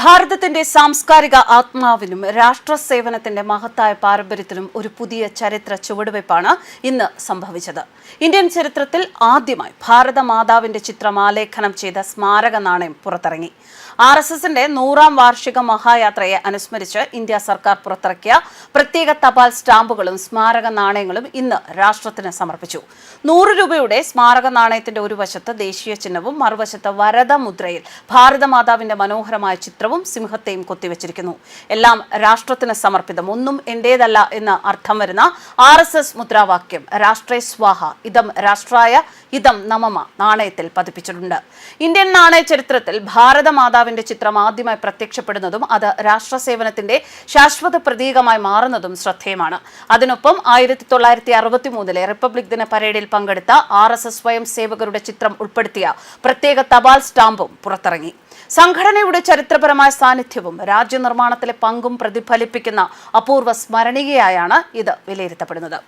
ഭാരതത്തിന്റെ സാംസ്കാരിക ആത്മാവിനും രാഷ്ട്ര സേവനത്തിന്റെ മഹത്തായ പാരമ്പര്യത്തിനും ഒരു പുതിയ ചരിത്ര ചുവടുവയ്പ്പാണ് ഇന്ന് സംഭവിച്ചത്. ഇന്ത്യൻ ചരിത്രത്തിൽ ആദ്യമായി ഭാരത മാതാവിന്റെ ചിത്രം ആലേഖനം ചെയ്ത സ്മാരക നാണയം പുറത്തിറങ്ങി. ആർ എസ് എസിന്റെ നൂറാം വാർഷിക മഹായാത്രയെ അനുസ്മരിച്ച് ഇന്ത്യ സർക്കാർ പുറത്തിറക്കിയ പ്രത്യേക തപാൽ സ്റ്റാമ്പുകളും സ്മാരക നാണയങ്ങളും ഇന്ന് രാഷ്ട്രത്തിന് സമർപ്പിച്ചു. നൂറ് രൂപയുടെ സ്മാരക നാണയത്തിന്റെ ഒരു വശത്ത് ദേശീയ ചിഹ്നവും മറുവശത്ത് വരദ മുദ്രയിൽ ഭാരതമാതാവിന്റെ മനോഹരമായ ചിത്രവും സിംഹത്തെയും കൊത്തിവച്ചിരിക്കുന്നു. എല്ലാം രാഷ്ട്രത്തിന് സമർപ്പിതം. ഒന്നും എന്റേതല്ല എന്ന് അർത്ഥം വരുന്ന ആർ മുദ്രാവാക്യം രാഷ്ട്രേ സ്വാഹ ഇതം രാഷ്ട്രായ ഇതം നമമ നാണയത്തിൽ പതിപ്പിച്ചിട്ടുണ്ട്. ഇന്ത്യൻ നാണയ ചരിത്രത്തിൽ ഭാരതമാതാവിന്റെ ചിത്രം ആദ്യമായി പ്രത്യക്ഷപ്പെടുന്നതും അത് രാഷ്ട്രസേവനത്തിന്റെ ശാശ്വത പ്രതീകമായി മാറുന്നതും ശ്രദ്ധേയമാണ്. അതിനൊപ്പം ആയിരത്തി തൊള്ളായിരത്തി അറുപത്തി മൂന്നിലെ റിപ്പബ്ലിക് ദിന പരേഡിൽ പങ്കെടുത്ത ആർ എസ് എസ് സ്വയം സേവകരുടെ ചിത്രം ഉൾപ്പെടുത്തിയ പ്രത്യേക തപാൽ സ്റ്റാമ്പും പുറത്തിറങ്ങി. സംഘടനയുടെ ചരിത്രപരമായ സാന്നിധ്യവും രാജ്യനിർമ്മാണത്തിലെ പങ്കും പ്രതിഫലിപ്പിക്കുന്ന അപൂർവ സ്മരണീയയായാണ് ഇത് വിലയിരുത്തപ്പെടുന്നത്.